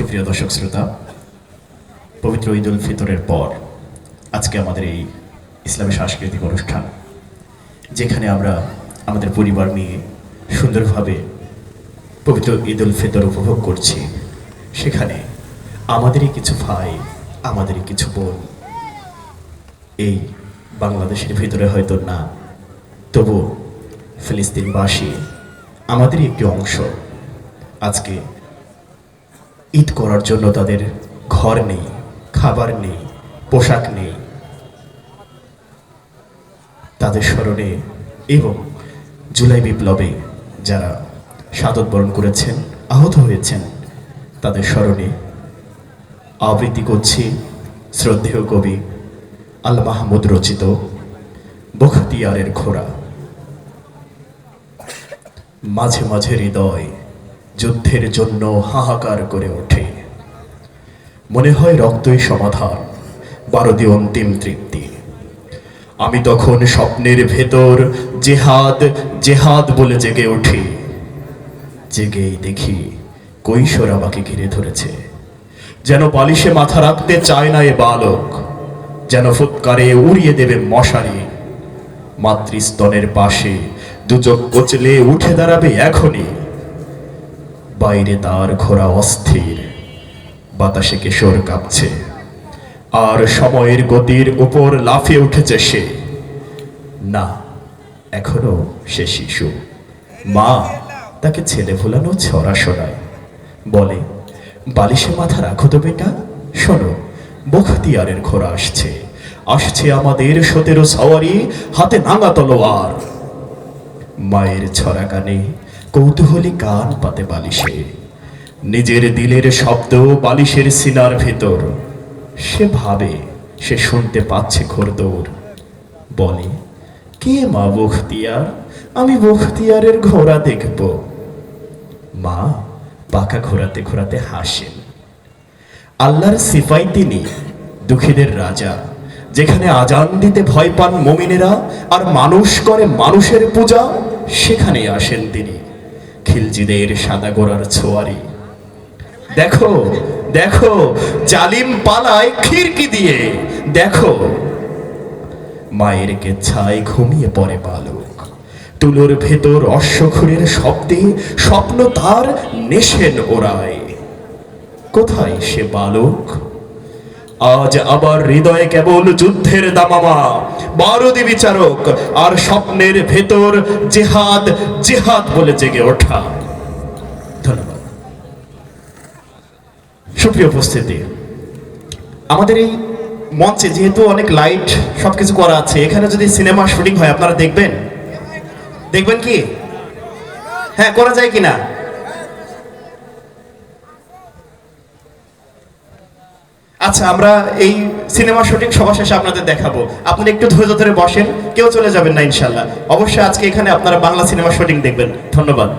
সুপ্রিয় দর্শক শ্রোতা, পবিত্র ঈদ উল ফিতরের পর আজকে আমাদের এই ইসলামী সাংস্কৃতিক অনুষ্ঠান, যেখানে আমরা আমাদের পরিবার নিয়ে সুন্দরভাবে পবিত্র ঈদ উল ফিতর উপভোগ করছি। সেখানে আমাদেরই কিছু ভাই, আমাদেরই কিছু বোন এই বাংলাদেশের ভিতরে হয়তো না তবু ফিলিস্তিনবাসী আমাদেরই একটি অংশ আজকে ঈদ করার জন্য তাদের ঘর নেই, খাবার নেই, পোশাক নেই। তাদের স্মরণে এবং জুলাই বিপ্লবে যারা সাদত বরণ করেছেন, আহত হয়েছেন, তাদের স্মরণে আবৃত্তি করছি শ্রদ্ধেয় কবি আল মাহমুদ রচিত বখতিয়ারের ঘোড়া। মাঝে মাঝে হৃদয় যুদ্ধের জন্য হাহাকার করে ওঠে। মনে হয় রক্তই সমাধান, বারদি অন্তিম তৃপ্তি। আমি তখন স্বপ্নের ভেতর জেহাদ জেহাদ বলে জেগে উঠি। জেগেই দেখি কৈশোর আমাকে ঘিরে ধরেছে। যেন বালিশে মাথা রাখতে চায় না এ বালক, যেন ফুৎকারে উড়িয়ে দেবে মশারি। মাতৃস্তনের পাশে দুচোখ কোচলে উঠে দাঁড়াবে এখনই। বাইরে তার ঘোড়া অস্থির। বাতাসে কেশর কাঁপছে। আর সময়ের গতির উপর লাফিয়ে উঠেছে সে। না, এখনও সে শিশু। মা, তাকে ছেলে ভোলানো ছড়া শোনায়। বলে, বালিশে মাথা রাখো তো বেটা। শোনো, বখতিয়ারের ঘোড়া আসছে। আসছে আমাদের সতেরো সাওয়ারি, হাতে নাঙা তলোয়ার। মায়ের ছড়া কানে কৌতূহলী কান পাতে বালিশে। নিজের দিলের শব্দ বালিশের সিনার ভেতর। সে ভাবে, সে শুনতে পাচ্ছে ঘোরদৌড় বলে, কে মা বখতিয়ার? আমি বখতিয়ারের ঘোড়া দেখব। মা পাকা ঘোরাতে ঘোরাতে হাসেন। আল্লাহর সিপাই তিনি দুঃখীদের রাজা, যেখানে আজান দিতে ভয় পান মমিনেরা আর মানুষ করে মানুষের পূজা সেখানে আসেন তিনি। খিলজিদের সাদা গোড়ার ছোয়ারি। দেখো দেখো, জালিম পালায় খিড়কি দিয়ে। দেখো। মায়ের কে ছাই ঘুমিয়ে পড়ে বালক। তুলোর ভেতর অশ্বখুরের শব্দে স্বপ্ন তার নেশেন ওরায় কোথায় সে বালক? আজ আবার হৃদয়ে কেবল যুদ্ধের দামামা, বারদি বিচারক আর স্বপ্নের ভেতর জেহাদ জেহাদ বলে জেগে ওঠা। ধন্যবাদ। সুপ্রিয় উপস্থিতি, আমাদের এই মঞ্চে যেহেতু অনেক লাইট সবকিছু করা আছে, এখানে যদি সিনেমা শুটিং হয়, আপনারা দেখবেন? দেখবেন কি? হ্যাঁ করা যায় কিনা? আচ্ছা আমরা এই সিনেমা শুটিং সবার শেষে আপনাদের দেখাবো। আপনারা একটু ধৈর্য ধরে বসেন, কেউ চলে যাবেন না ইনশাল্লাহ। অবশ্যই আজকে এখানে আপনারা বাংলা সিনেমা শুটিং দেখবেন। ধন্যবাদ।